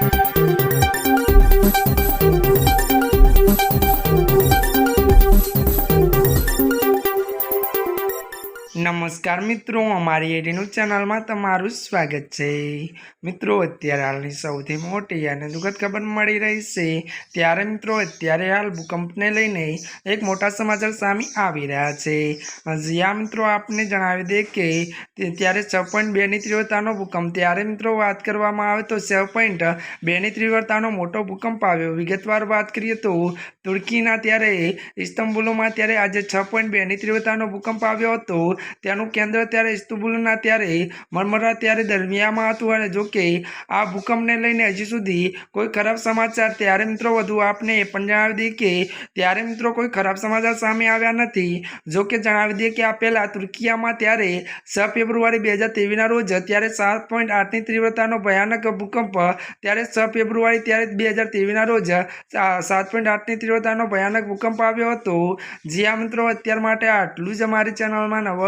Thank you. નમસ્કાર મિત્રો, અમારી એડીનું ચેનલમાં તમારું સ્વાગત છે. મિત્રો, અત્યારે હાલની સૌથી મોટી અને દુઃખદ ખબર મળી રહી છે. ત્યારે મિત્રો, અત્યારે હાલ ભૂકંપને લઈને એક મોટા સમાચાર સામે આવી રહ્યા છે. જ્યાં મિત્રો, આપને જણાવી દે કે ત્યારે છ પોઈન્ટ બેની તીવ્રતાનો ભૂકંપ. ત્યારે મિત્રો, વાત કરવામાં આવે તો છ પોઈન્ટ બેની તીવ્રતાનો મોટો ભૂકંપ આવ્યો. વિગતવાર વાત કરીએ તો તુર્કીના ત્યારે, ઇસ્તંબુલોમાં ત્યારે આજે છ પોઈન્ટ બેની તીવ્રતાનો ભૂકંપ આવ્યો હતો. ત્યાંનું કેન્દ્ર ત્યારે ઇસ્તુબુલના ત્યારે મરમરા ત્યારે દરમિયામાં હતું અને જોકે આ ભૂકંપને લઈને હજી સુધી કોઈ ખરાબ સમાચાર, ત્યારે મિત્રો વધુ આપને પણ જણાવી દઈએ કે ત્યારે મિત્રો કોઈ ખરાબ સમાચાર સામે આવ્યા નથી. જોકે જણાવી દઈએ કે આ પહેલાં તુર્કીયામાં ત્યારે છ ફેબ્રુઆરી બે હજાર તેવીસના રોજ ત્યારે સાત પોઈન્ટ આઠની તીવ્રતાનો ભયાનક ભૂકંપ ત્યારે છ ફેબ્રુઆરી ત્યારે બે હજાર તેવીસના રોજ સાત પોઈન્ટ આઠની તીવ્રતાનો ભયાનક ભૂકંપ આવ્યો હતો. જ્યાં મિત્રો, અત્યાર માટે આટલું જ અમારી ચેનલમાં નવા